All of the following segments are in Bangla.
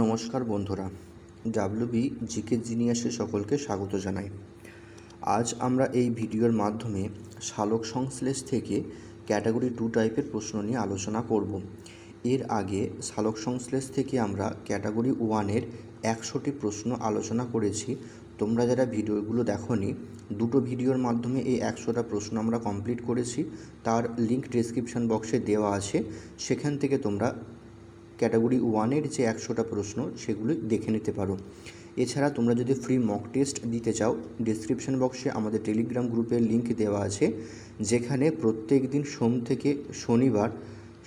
নমস্কার বন্ধুরা ডাব্লিউবি জিকে জিনিয়াসে সকলকে স্বাগত জানাই। আজ আমরা এই ভিডিওর মাধ্যমে শালক সংশ্লেষ থেকে ক্যাটাগরি টু টাইপের প্রশ্ন নিয়ে আলোচনা করব। এর আগে শালক সংশ্লেষ থেকে আমরা ক্যাটাগরি ওয়ানের একশোটি প্রশ্ন আলোচনা করেছি। তোমরা যারা ভিডিওগুলো দেখোনি, দুটো ভিডিওর মাধ্যমে এই একশোটা প্রশ্ন আমরা কমপ্লিট করেছি। তার লিঙ্ক ডেসক্রিপশন বক্সে দেওয়া আছে। সেখান থেকে তোমরা ক্যাটাগরি ওয়ানের যে একশোটা প্রশ্ন সেগুলি দেখে নিতে পারো। এছাড়া তোমরা যদি ফ্রি মক টেস্ট দিতে চাও ডিসক্রিপশন বক্সে আমাদের টেলিগ্রাম গ্রুপের লিঙ্ক দেওয়া আছে, যেখানে প্রত্যেক দিন সোম থেকে শনিবার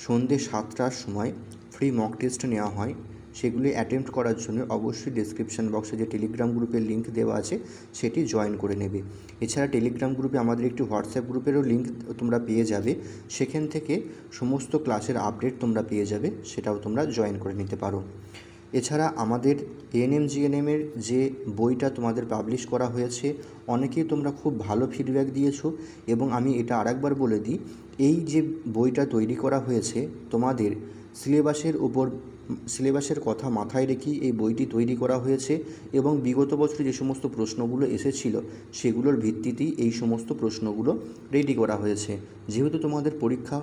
সন্ধ্যে সাতটার সময় ফ্রি মক টেস্ট নেওয়া হয়। সেগুলি অ্যাটেম্প্ট করার জন্য অবশ্যই ডিসক্রিপশন বক্সে যে টেলিগ্রাম গ্রুপের লিঙ্ক দেওয়া আছে, সেটি জয়েন করে নেবে। এছাড়া টেলিগ্রাম গ্রুপে আমাদের একটি হোয়াটসঅ্যাপ গ্রুপেরও লিঙ্ক তোমরা পেয়ে যাবে। সেখান থেকে সমস্ত ক্লাসের আপডেট তোমরা পেয়ে যাবে, সেটাও তোমরা জয়েন করে নিতে পারো। এছাড়া আমাদের এএনএম জিএনএমের যে বইটা তোমাদের পাবলিশ করা হয়েছে, অনেকেই তোমরা খুব ভালো ফিডব্যাক দিয়েছ এবং আমি এটা আরেকবার বলে দিই, এই যে বইটা তৈরি করা হয়েছে তোমাদের সিলেবাসের উপর, সিলেবাসের কথা মাথায় রেখেই এই বইটি তৈরি করা হয়েছে এবং বিগত বছরে যে সমস্ত প্রশ্নগুলো এসেছিল সেগুলোর ভিত্তিতেই এই সমস্ত প্রশ্নগুলো রেডি করা হয়েছে। যেহেতু তোমাদের পরীক্ষা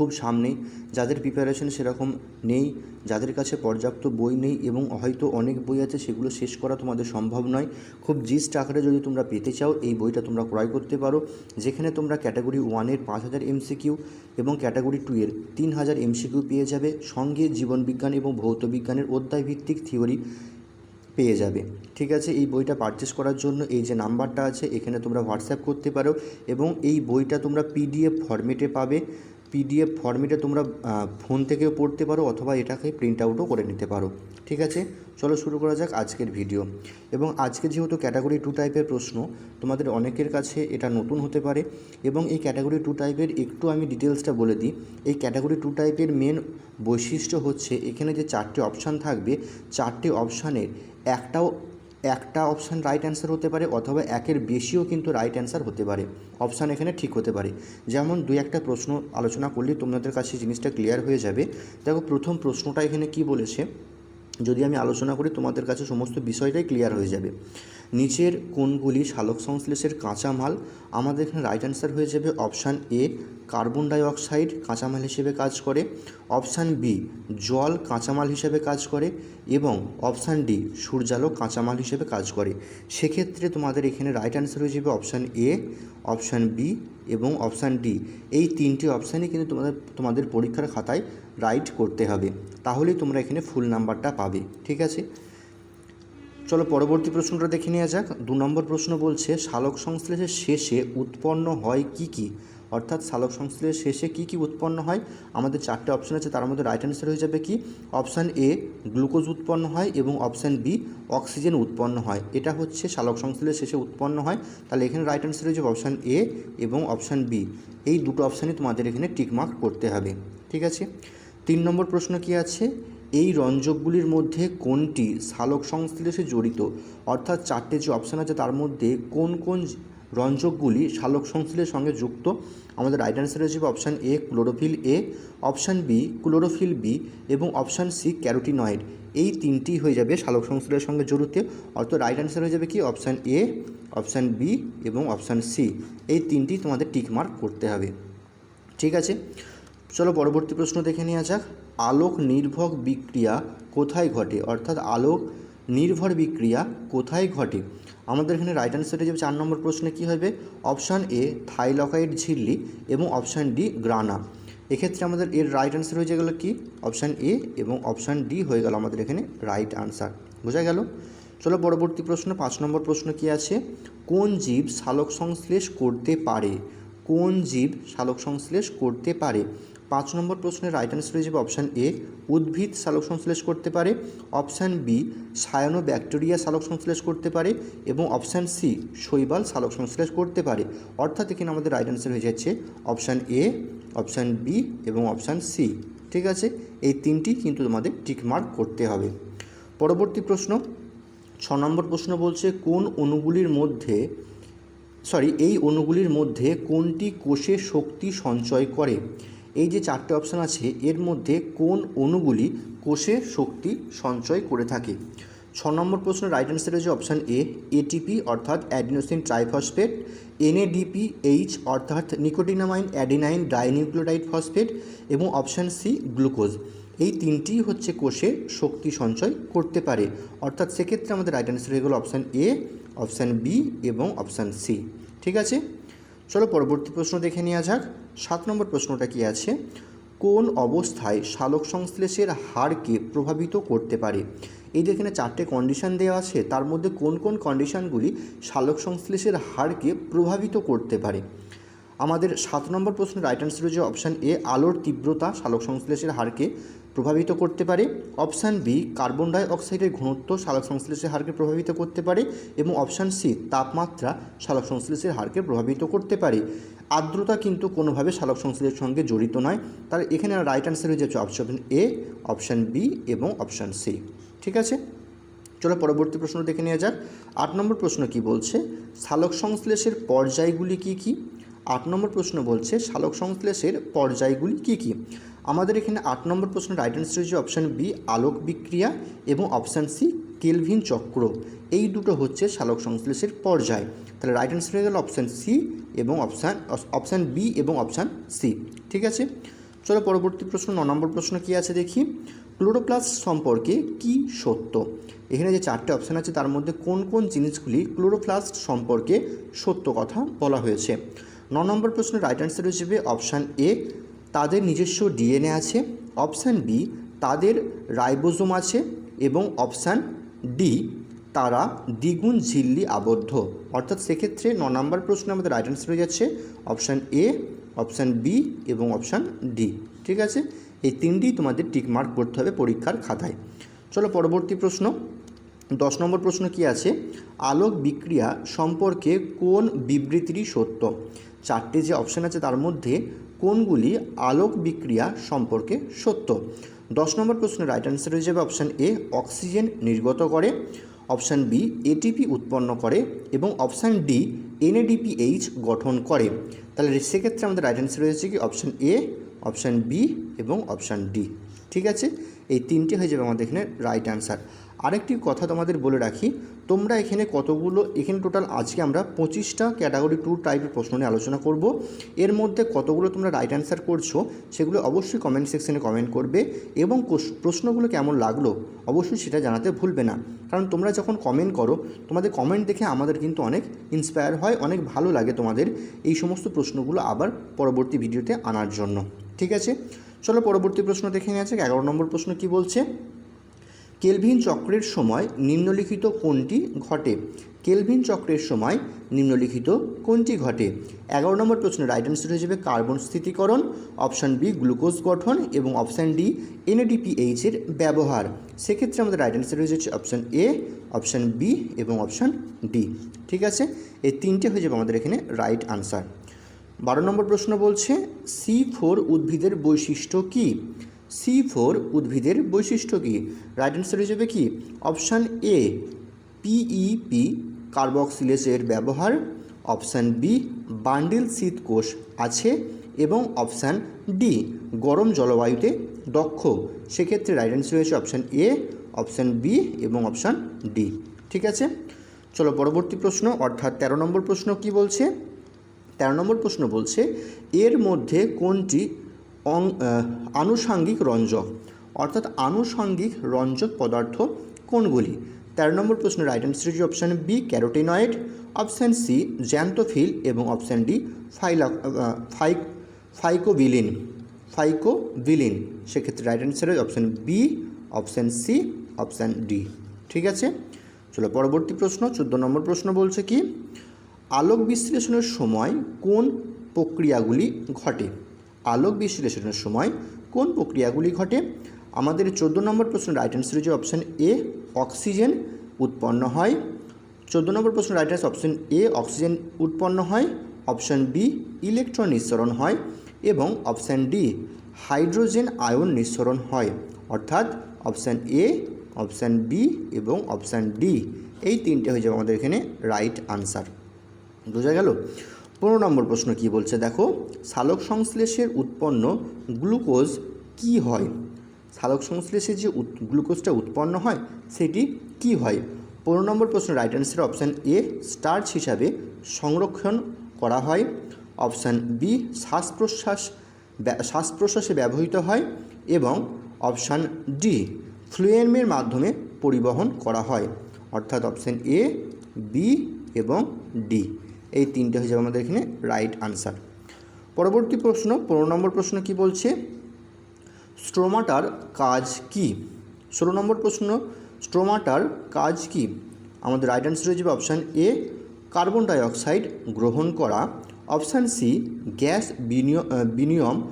খুব সামনেই। যাদের প্রিপারেশন সেরকম নেই, যাদের কাছে পর্যাপ্ত বই নেই এবং হয়তো অনেক বই আছে, সেগুলো শেষ করা তোমাদের সম্ভব নয়। খুব জিস্ট আকারে যদি তোমরা পেতে চাও, এই বইটা তোমরা ক্রয় করতে পারো। যেখানে তোমরা ক্যাটাগরি ওয়ানের পাঁচ হাজার এমসিকিউ এবং ক্যাটাগরি টু এর তিন হাজার এমসিকিউ পেয়ে যাবে। সঙ্গে জীবনবিজ্ঞান এবং ভৌত ভৌতবিজ্ঞানের অধ্যায়ভিত্তিক থিওরি পেয়ে যাবে। ঠিক আছে, এই বইটা পারচেস করার জন্য এই যে নাম্বারটা আছে, এখানে তোমরা হোয়াটসঅ্যাপ করতে পারো এবং এই বইটা তোমরা পিডিএফ ফরম্যাটে পাবে। পিডিএফ ফরম্যাটে তোমরা ফোন থেকেও পড়তে পারো অথবা এটাকে প্রিন্ট আউটও করে নিতে পারো। ঠিক আছে? চলো শুরু করা যাক আজকের ভিডিও এবং আজকে যেহেতু ক্যাটাগরি টু টাইপের প্রশ্ন, তোমাদের অনেকের কাছে এটা নতুন হতে পারে। এবং এই ক্যাটাগরি টু টাইপের একটু আমি ডিটেলসটা বলে দিই। এই ক্যাটাগরি টু টাইপের মেন বৈশিষ্ট্য হচ্ছে, এখানে যে চারটে অপশান থাকবে, চারটে অপশানের একটাও একটা অপশান রাইট অ্যান্সার হতে পারে অথবা একের বেশিও কিন্তু রাইট অ্যান্সার হতে পারে। অপশান এখানে ঠিক হতে পারে। যেমন দুই একটা প্রশ্ন আলোচনা করলে তোমাদের কাছে জিনিসটা ক্লিয়ার হয়ে যাবে। দেখো প্রথম প্রশ্নটা এখানে কি বলেছে? যদি আমি আলোচনা করি, তোমাদের কাছে সমস্ত বিষয়টাই ক্লিয়ার হয়ে যাবে। নিচের কোনগুলি সালোক সংশ্লেষের কাঁচামাল। আমাদের এখানে রাইট অ্যান্সার হয়ে যাবে option A carbon dioxide কাঁচামাল হিসেবে কাজ করে। অপশান বি জল কাঁচামাল হিসেবে কাজ করে। এবং অপশান ডি সূর্যালোক কাঁচামাল হিসেবে কাজ করে। সেক্ষেত্রে তোমাদের এখানে রাইট অ্যান্সার হয়ে যাবে অপশান এ অপশান বি এবং অপশান ডি এই তিনটি অপশানই কিন্তু তোমাদের তোমাদের পরীক্ষার খাতায় রাইট করতে হবে, তাহলেই তোমরা এখানে ফুল নাম্বারটা পাবে, ঠিক আছে? চলো পরবর্তী প্রশ্নটা দেখে নেওয়া যাক। দু নম্বর প্রশ্ন বলছে, শালক সংশ্লেষের শেষে উৎপন্ন হয় কি কি? অর্থাৎ শালক সংশ্লেষের শেষে কি কি উৎপন্ন হয়? আমাদের চারটে অপশান আছে, তার মধ্যে রাইট অ্যান্সার হয়ে যাবে কি? অপশান এ গ্লুকোজ উৎপন্ন হয় এবং অপশান বি অক্সিজেন উৎপন্ন হয়। এটা হচ্ছে শালক সংশ্লেষের শেষে উৎপন্ন হয়। তাহলে এখানে রাইট অ্যান্সার হয়ে যাবে অপশান এ এবং অপশান বি এই দুটো অপশানই তোমাদের এখানে টিকমার্ক করতে হবে, ঠিক আছে? তিন নম্বর প্রশ্ন কি আছে? এই রঞ্জকগুলির মধ্যে কোনটি সালোক সংশ্লেষে জড়িত? অর্থাৎ চারটে যে অপশান আছে তার মধ্যে কোন কোন রঞ্জকগুলি সালোক সংশ্লেষের সঙ্গে যুক্ত? আমাদের রাইট অ্যান্সার যাবে option A chlorophyll A option B chlorophyll B এবং অপশান সি ক্যারোটিনয়েড এই তিনটি হয়ে যাবে সালোক সংশ্লেষের সঙ্গে জড়িত। অর্থাৎ রাইট অ্যান্সার হয়ে যাবে কি? অপশান এ অপশান বি এবং অপশান সি এই তিনটি তোমাদের টিক মার্ক করতে হবে। ঠিক আছে? চলো পরবর্তী প্রশ্ন দেখে নেওয়া যাক। আলোক নির্ভর বিক্রিয়া কোথায় ঘটে? অর্থাৎ আলোক নির্ভর বিক্রিয়া কোথায় ঘটে? আমাদের এখানে রাইট অ্যান্সারে যাবে চার নম্বর প্রশ্নে কী হবে? অপশান এ, থাইলকাইড ঝিল্লি এবং অপশান ডি, গ্রানা। এক্ষেত্রে আমাদের এর রাইট অ্যান্সার হয়ে গেল কি? অপশান এ এবং অপশান ডি হয়ে গেল আমাদের এখানে রাইট আনসার বোঝা গেল? চলো পরবর্তী প্রশ্ন, পাঁচ নম্বর প্রশ্ন কি আছে? কোন জীব সালোক সংশ্লেষ করতে পারে? কোন জীব সালোক সংশ্লেষ করতে পারে? পাঁচ নম্বর প্রশ্নের রাইট অ্যান্সার হয়ে যাবে অপশান এ উদ্ভিদ সালোক সংশ্লেষ করতে পারে অপশান বি সায়ানো ব্যাকটেরিয়া সালোক সংশ্লেষ করতে পারে এবং অপশান সি শৈবাল সালোক সংশ্লেষ করতে পারে। অর্থাৎ এখানে আমাদের রাইট অ্যান্সার হয়ে যাচ্ছে অপশান এ অপশান বি এবং অপশান সি ঠিক আছে? এই তিনটি কিন্তু তোমাদের টিকমার্ক করতে হবে। পরবর্তী প্রশ্ন, ছ নম্বর প্রশ্ন বলছে, কোন অণুগুলির মধ্যে সরি এই অণুগুলির মধ্যে কোনটি কোষে শক্তি সঞ্চয় করে? এই যে চারটে অপশান আছে, এর মধ্যে কোন অণুগুলি কোষে শক্তি সঞ্চয় করে থাকে? ছ নম্বর প্রশ্ন রাইট অ্যান্সার হচ্ছে অপশান এ এটিপি অর্থাৎ অ্যাডিনোসিন ট্রাইফসফেট এনএডিপি এইচ অর্থাৎ নিকোটিনামাইন অ্যাডিনাইন ডাইনিউক্লিওটাইড ফসফেট এবং অপশান সি গ্লুকোজ এই তিনটি হচ্ছে কোষে শক্তি সঞ্চয় করতে পারে। অর্থাৎ সেক্ষেত্রে আমাদের রাইট অ্যান্সার হয়ে গেলো অপশান এ অপশান বি এবং অপশান সি ঠিক আছে? চলো পরবর্তী প্রশ্ন দেখে নেওয়া যাক। সাত নম্বর প্রশ্নটা কি আছে? কোন অবস্থায় সালোক সংশ্লেষের হারকে প্রভাবিত করতে পারে? এই যে এখানে চারটে কন্ডিশন দেওয়া আছে, তার মধ্যে কোন কোন কন্ডিশনগুলি সালোক সংশ্লেষের হারকে প্রভাবিত করতে পারে? আমাদের সাত নম্বর প্রশ্নের রাইট অ্যান্সার হচ্ছে অপশান এ আলোর তীব্রতা সালোক সংশ্লেষের হারকে প্রভাবিত করতে পারে। অপশান বি কার্বন ডাই অক্সাইডের ঘনত্ব সালোক সংশ্লেষের হারকে প্রভাবিত করতে পারে। এবং অপশান সি তাপমাত্রা সালোক সংশ্লেষের হারকে প্রভাবিত করতে পারে। আর্দ্রতা কিন্তু কোনোভাবে সালোক সংশ্লেষের সঙ্গে জড়িত নয়। তাহলে এখানে রাইট অ্যান্সার হয়ে যাচ্ছে অপশন এ অপশান বি এবং অপশান সি ঠিক আছে? চলো পরবর্তী প্রশ্ন দেখে নেওয়া যাক। আট নম্বর প্রশ্ন কি বলছে? সালোক সংশ্লেষের পর্যায়গুলি কি কি? আট নম্বর প্রশ্ন বলছে, সালোক সংশ্লেষের পর্যায়গুলি কি কি? আমাদের এখানে আট নম্বর প্রশ্ন রাইট অ্যান্সার হচ্ছে অপশান বি আলোক বিক্রিয়া এবং অপশান সি কেলভিন চক্র। এই দুটো হচ্ছে সালোক সংশ্লেষের পর্যায়। তাহলে রাইট অ্যান্সার হয়ে গেল অপশান সি এবং অপশান অপশান বি এবং অপশান সি ঠিক আছে? চলো পরবর্তী প্রশ্ন, ন নম্বর প্রশ্ন কী আছে দেখি? ক্লোরোপ্লাস সম্পর্কে কি সত্য? এখানে যে চারটে অপশান আছে, তার মধ্যে কোন কোন জিনিসগুলি ক্লোরোপ্লাস্ট সম্পর্কে সত্য কথা বলা হয়েছে? ন নম্বর প্রশ্নের রাইট অ্যান্সার হিসেবে অপশান এ তাদের নিজস্ব ডিএনএ আছে। অপশান বি তাদের রাইবোজোম আছে এবং অপশান ডি, তারা দ্বিগুণ ঝিল্লি আবদ্ধ। অর্থাৎ সেক্ষেত্রে ন নম্বর প্রশ্ন আমাদের রাইট অ্যান্সার হয়ে যাচ্ছে অপশান এ অপশান বি এবং অপশান ডি ঠিক আছে? এই তিনটি তোমাদের টিক মার্ক করতে হবে পরীক্ষার খাতায়। চলো পরবর্তী প্রশ্ন। দশ নম্বর প্রশ্ন কি আছে? আলোক বিক্রিয়া সম্পর্কে কোন বিবৃতিটি সত্য? চারটে যে অপশান আছে তার মধ্যে কোনগুলি আলোক বিক্রিয়া সম্পর্কে সত্য? দশ নম্বর প্রশ্নের রাইট অ্যান্সার হয়ে যাবে অপশান এ অক্সিজেন নির্গত করে। অপশান বি এটিপি উৎপন্ন করে। এবং অপশান ডি এনএডিপিএইচ গঠন করে। তাহলে সেক্ষেত্রে আমাদের রাইট অ্যান্সার হয়েছে কি? অপশান এ অপশান বি এবং অপশান ডি ঠিক আছে? এই তিনটি হয়ে যাবে আমাদের এখানে রাইট অ্যান্সার আরেকটি কথা তোমাদের বলে রাখি, তোমরা এখানে কতগুলো, এখানে টোটাল আজকে আমরা পঁচিশটা ক্যাটাগরি টু টাইপের প্রশ্ন নিয়ে আলোচনা করব। এর মধ্যে কতগুলো তোমরা রাইট অ্যান্সার করছ, সেগুলো অবশ্যই কমেন্ট সেকশনে কমেন্ট করবে এবং প্রশ্নগুলো কেমন লাগল অবশ্যই সেটা জানাতে ভুলবে না। কারণ তোমরা যখন কমেন্ট করো, তোমাদের কমেন্ট দেখে আমাদের কিন্তু অনেক ইন্সপায়ার হয়, অনেক ভালো লাগে তোমাদের এই সমস্ত প্রশ্নগুলো আবার পরবর্তী ভিডিওতে আনার জন্য। ঠিক আছে? চলো পরবর্তী প্রশ্ন দেখে নেওয়া যাক। এগারো নম্বর প্রশ্ন কি বলছে? কেলভিন চক্রের সময় নিম্নলিখিত কোনটি ঘটে? কেলভিন চক্রের সময় নিম্নলিখিত কোনটি ঘটে? এগারো নম্বর প্রশ্নের রাইট অ্যান্সার হিসেবে কার্বন স্থিতিকরণ অপশান বি গ্লুকোজ গঠন এবং অপশান ডি এনএডিপিএইচ এর ব্যবহার। সেক্ষেত্রে আমাদের রাইট অ্যান্সার হয়ে যাচ্ছে অপশান এ অপশান বি এবং অপশান ডি ঠিক আছে? এই তিনটে হয়ে যাবে আমাদের এখানে রাইট আনসার বারো নম্বর প্রশ্ন বলছে সি ফোর উদ্ভিদের বৈশিষ্ট্য কী? সি ফোর উদ্ভিদের বৈশিষ্ট্য কী? রাইট অ্যান্সার হিসেবে কি? অপশান এ পিইপি কার্বক্সিলেসের ব্যবহার। অপশান বি, বান্ডিল শীত কোষ আছে। এবং অপশান ডি, গরম জলবায়ুতে দক্ষ। সেক্ষেত্রে রাইট অ্যান্সার হয়েছে অপশান এ, অপশান বি এবং অপশান ডি। ঠিক আছে? চলো পরবর্তী প্রশ্ন, অর্থাৎ তেরো নম্বর প্রশ্ন কি বলছে? তেরো নম্বর প্রশ্ন বলছে, এর মধ্যে কোনটি অং আনুষাঙ্গিক রঞ্জক অর্থাৎ আনুষঙ্গিক রঞ্জক পদার্থ কোনগুলি? তেরো নম্বর প্রশ্ন রাইট অ্যান্সার হচ্ছে option B carotenoid option C xanthophyll এবং option D phyla ah, phy phycobilin phycobilin সেক্ষেত্রে রাইট অ্যান্সার হচ্ছে option B option C option D ঠিক আছে? চলো পরবর্তী প্রশ্ন চোদ্দ নম্বর প্রশ্ন বলছে কি? আলোক বিশ্লেষণের সময় কোন প্রক্রিয়াগুলি ঘটে? আলোক বিশ্লেষণের সময় কোন প্রক্রিয়াগুলি ঘটে? আমাদের চোদ্দ নম্বর প্রশ্ন রাইট অ্যান্সার হচ্ছে অপশান এ অক্সিজেন উৎপন্ন হয়। চোদ্দ নম্বর প্রশ্ন right answer option A oxygen উৎপন্ন হয়। অপশান বি ইলেকট্রন নিঃসরণ হয় এবং অপশান ডি হাইড্রোজেন আয়ন নিঃসরণ হয়। অর্থাৎ অপশান এ অপশান বি এবং অপশান ডি এই তিনটে হয়ে যাবে আমাদের এখানে রাইট আনসার বোঝা গেল? পনেরো নম্বর প্রশ্ন কি বলছে? দেখো, সালোক সংশ্লেষের উৎপন্ন গ্লুকোজ কি হয়? সালোক সংশ্লেষে যে গ্লুকোজটা উৎপন্ন হয়, সেটি কি হয়? পনেরো নম্বর প্রশ্ন right answer option A starch হিসাবে সংরক্ষণ করা হয়। অপশান বি শ্বাস প্রশ্বাস শ্বাস প্রশ্বাসে ব্যবহৃত হয় এবং অপশান ডি ফ্লুয়েমের মাধ্যমে পরিবহন করা হয়। অর্থাৎ অপশান এ বি এবং ডি এই তিনটে হয়ে যাবে আমাদের এখানে রাইট আনসার পরবর্তী প্রশ্ন, পনেরো নম্বর প্রশ্ন কি বলছে? স্ট্রোমাটার কাজ কি? ষোলো নম্বর প্রশ্ন, স্ট্রোমাটার কাজ কি? আমাদের রাইট অ্যান্সার হয়ে যাবে অপশান এ কার্বন ডাইঅক্সাইড গ্রহণ করা অপশান সি গ্যাস বিনিয়- বিনিয়ম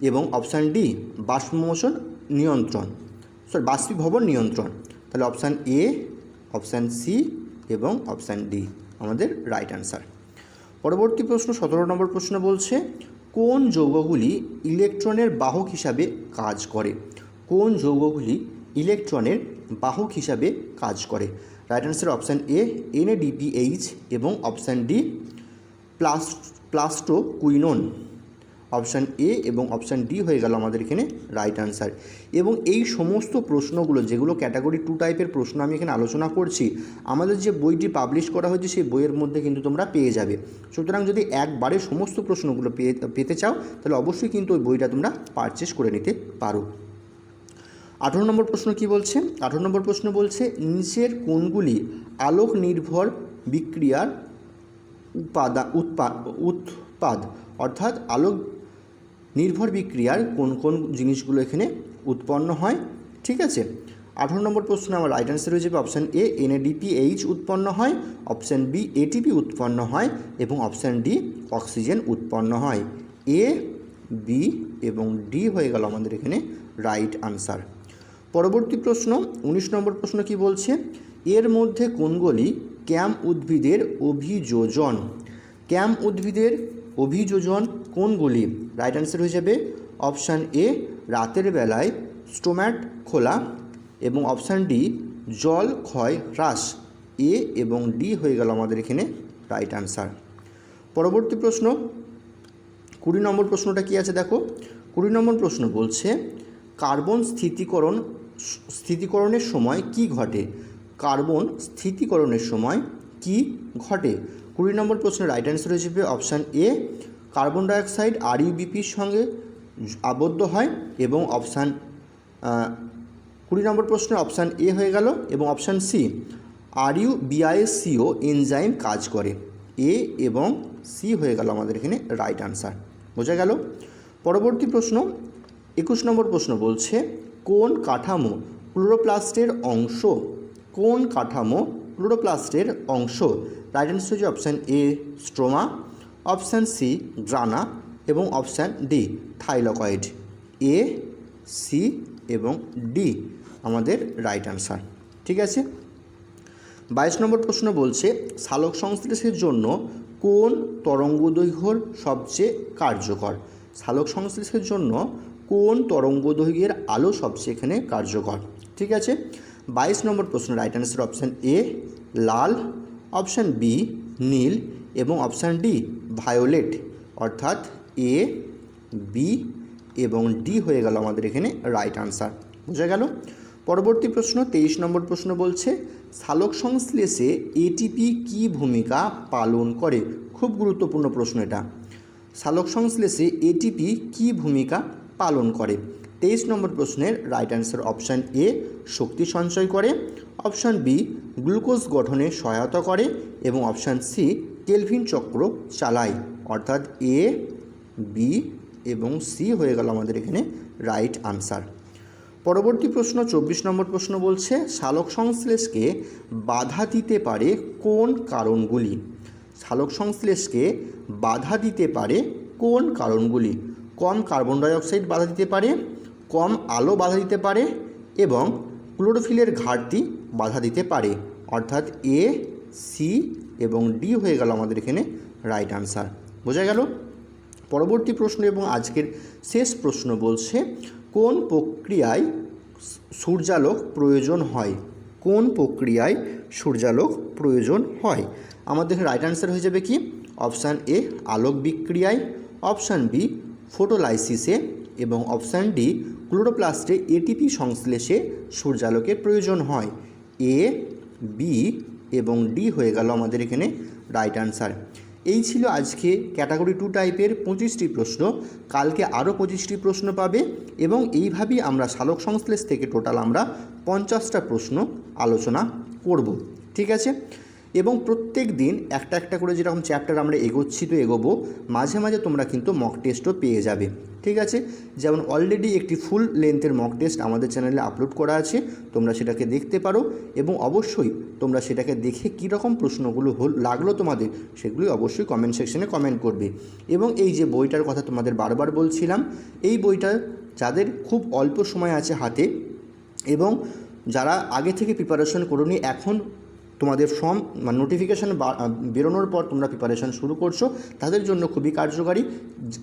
এবং অপশান ডি বাষ্পমোচন নিয়ন্ত্রণ। সরি বাষ্পীভবন নিয়ন্ত্রণ। তাহলে অপশান এ অপশান সি এবং অপশান ডি আমাদের রাইট অ্যান্সার পরবর্তী প্রশ্ন, সতেরো নম্বর প্রশ্ন বলছে, কোন যৌগগুলি ইলেকট্রনের বাহক হিসাবে কাজ করে? কোন যৌগগুলি ইলেকট্রনের বাহক হিসাবে কাজ করে? Right answer option A NADPH এবং option D plus plastoquinone option A এবং অপশান ডি হয়ে গেল আমাদের এখানে রাইট আনসার এবং এই সমস্ত প্রশ্নগুলো, যেগুলো ক্যাটাগরি টু টাইপের প্রশ্ন আমি এখানে আলোচনা করছি, আমাদের যে বইটি পাবলিশ করা হয়েছে সেই বইয়ের মধ্যে কিন্তু তোমরা পেয়ে যাবে। সুতরাং যদি একবারে সমস্ত প্রশ্নগুলো পেয়ে, পেতে চাও, তাহলে অবশ্যই কিন্তু ওই বইটা তোমরা পারচেস করে নিতে পারো। আঠারো নম্বর প্রশ্ন কি বলছে? আঠারো নম্বর প্রশ্ন বলছে, নিচের কোনগুলি আলোক নির্ভর বিক্রিয়ার উপাদা, উৎপা, উৎপাদ, অর্থাৎ আলোক নির্ভর বিক্রিয়ার কোন কোন জিনিসগুলো এখানে উৎপন্ন হয়, ঠিক আছে? আঠারো নম্বর প্রশ্ন, আমার রাইট অ্যান্সার হয়ে যাবে অপশান এ এনএডিপিএইচ উৎপন্ন হয় অপশান বি এটিপি উৎপন্ন হয়, এবং অপশান ডি অক্সিজেন উৎপন্ন হয়। এ বি এবং ডি হয়ে গেল আমাদের এখানে রাইট আনসার পরবর্তী প্রশ্ন, উনিশ নম্বর প্রশ্ন কি বলছে? এর মধ্যে কোনগুলি ক্যাম উদ্ভিদের অভিযোজন? ক্যাম উদ্ভিদের অভিযোজন কোনগুলি? রাইট অ্যান্সার হয়ে যাবে অপশান এ রাতের বেলায় স্টোম্যাট খোলা এবং অপশান ডি জল ক্ষয় হ্রাস। এ এবং ডি হয়ে গেল আমাদের এখানে রাইট অ্যান্সার পরবর্তী প্রশ্ন, কুড়ি নম্বর প্রশ্নটা কি আছে দেখো? কুড়ি নম্বর প্রশ্ন বলছে, কার্বন স্থিতিকরণ, স্থিতিকরণের সময় কি ঘটে? কার্বন স্থিতিকরণের সময় কি ঘটে? কুড়ি নম্বর প্রশ্নের রাইট অ্যান্সার হিসেবে অপশান এ কার্বন ডাইঅক্সাইড আর ইউবিপির সঙ্গে আবদ্ধ হয় এবং অপশান কুড়ি নম্বর প্রশ্নের অপশান এ হয়ে গেল এবং option C are you বিআইএসসিও enzyme কাজ করে। এ এবং সি হয়ে গেল আমাদের এখানে রাইট আনসার বোঝা গেল? পরবর্তী প্রশ্ন, একুশ নম্বর প্রশ্ন বলছে, কোন কাঠামো ক্লোরোপ্লাস্টের অংশ? কোন কাঠামো ক্লোরোপ্লাস্টের অংশ? রাইট অ্যান্সার হচ্ছে option A stroma option C grana এবং option D, thylakoid. A, C এবং ডি আমাদের রাইট আনসার ঠিক আছে? বাইশ নম্বর প্রশ্ন বলছে, সালোক সংশ্লেষের জন্য কোন তরঙ্গদৈর্ঘ্যর সবচেয়ে কার্যকর? সালোক সংশ্লেষের জন্য কোন তরঙ্গদৈর্ঘ্যের আলো সবচেয়ে এখানে কার্যকর, ঠিক আছে? বাইশ নম্বর প্রশ্ন, রাইট অ্যান্সার অপশান এ, লাল। অপশান বি নীল এবং অপশান ডি, ভায়োলেট। অর্থাৎ এ, বি এবং ডি হয়ে গেল আমাদের এখানে রাইট আনসার বোঝা গেল? পরবর্তী প্রশ্ন, তেইশ নম্বর প্রশ্ন বলছে সালোক সংশ্লেষে এটিপি কী ভূমিকা পালন করে? খুব গুরুত্বপূর্ণ প্রশ্ন এটা। সালোক সংশ্লেষে এটিপি কী ভূমিকা পালন করে? তেইশ নম্বর প্রশ্নের রাইট অ্যান্সার অপশান এ শক্তি সঞ্চয় করে। অপশান বি, গ্লুকোজ গঠনে সহায়তা করে এবং অপশান সি, কেলভিন চক্র চালায়। অর্থাৎ এ, বি এবং সি হয়ে গেল আমাদের এখানে রাইট আনসার। পরবর্তী প্রশ্ন, চব্বিশ নম্বর প্রশ্ন বলছে সালোক সংশ্লেষকে বাধা দিতে পারে কোন কারণগুলি? সালোক সংশ্লেষকে বাধা দিতে পারে কোন কারণগুলি? কম কার্বন ডাইঅক্সাইড বাধা দিতে পারে, কম আলো বাধা দিতে পারে এবং ক্লোরোফিলের ঘাটতি বাধা দিতে পারে। অর্থাৎ এ সি এবং ডি হয়ে গেল আমাদের এখানে রাইট আনসার বোঝা গেল? পরবর্তী প্রশ্ন এবং আজকের শেষ প্রশ্ন বলছে, কোন প্রক্রিয়ায় সূর্যালোক প্রয়োজন হয়? কোন প্রক্রিয়ায় সূর্যালোক প্রয়োজন হয়? আমাদের এখানে রাইট আনসার হয়ে যাবে কি? অপশান এ আলোক বিক্রিয়ায় অপশান বি ফোটোলাইসিসে এবং অপশান ডি, ক্লোরোপ্লাস্টে এটিপি সংশ্লেষে সূর্যালোকের প্রয়োজন হয়। এ, বি এবং ডি হয়ে গেল আমাদের এখানে রাইট আনসার এই ছিল আজকে ক্যাটাগরি টু টাইপের পঁচিশটি প্রশ্ন। কালকে আরও পঁচিশটি প্রশ্ন পাবে এবং এইভাবেই আমরা সালোক সংশ্লেষ থেকে টোটাল আমরা পঞ্চাশটা প্রশ্ন আলোচনা করব। ঠিক আছে? এবং প্রত্যেক দিন একটা একটা করে যেরকম চ্যাপ্টার আমরা এগোচ্ছি তো এগোবো, মাঝে মাঝে তোমরা কিন্তু মক টেস্টও পেয়ে যাবে, ঠিক আছে? যেমন অলরেডি একটি ফুল লেন্থের মক টেস্ট আমাদের চ্যানেলে আপলোড করা আছে, তোমরা সেটাকে দেখতে পারো এবং অবশ্যই তোমরা সেটাকে দেখে কী রকম প্রশ্নগুলো হল, লাগল তোমাদের সেগুলি অবশ্যই কমেন্ট সেকশনে কমেন্ট করবে। এবং এই যে বইটার কথা তোমাদের বারবার বলছিলাম, এই বইটা যাদের খুব অল্প সময় আছে হাতে এবং যারা আগে থেকে প্রিপারেশন করোনি, এখন তোমাদের ফর্ম নোটিফিকেশান বেরোনোর পর তোমরা প্রিপারেশান শুরু করছ, তাদের জন্য খুবই কার্যকারী।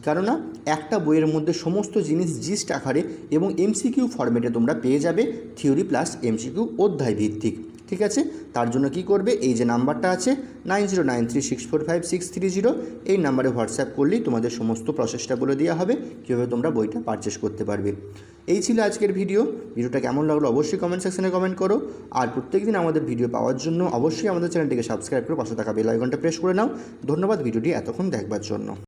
কেননা একটা বইয়ের মধ্যে সমস্ত জিনিস জিস্ট আকারে এবং এমসিকিউ ফর্মেটে তোমরা পেয়ে যাবে থিওরি প্লাস এমসিকিউ অধ্যায় ভিত্তিক ঠিক আছে? তার জন্য কি করবে? এই যে নাম্বারটা আছে, nine zero nine three six four five six three zero, এই নাম্বারে হোয়াটসঅ্যাপ করলেই তোমাদের সমস্ত প্রসেসটা বলে দেওয়া হবে, কীভাবে তোমরা বইটা পারচেস করতে পারবে। এই ছিল আজকের ভিডিও ভিডিওটা কেমন লাগল অবশ্যই কমেন্ট সেকশনে কমেন্ট করো। আর প্রত্যেকদিন আমাদের ভিডিও পাওয়ার জন্য অবশ্যই আমাদের চ্যানেলটিকে সাবস্ক্রাইব করে পাশে থাকা বেল আইকনটা প্রেস করে নাও। ধন্যবাদ ভিডিওটি এতক্ষণ দেখবার জন্য।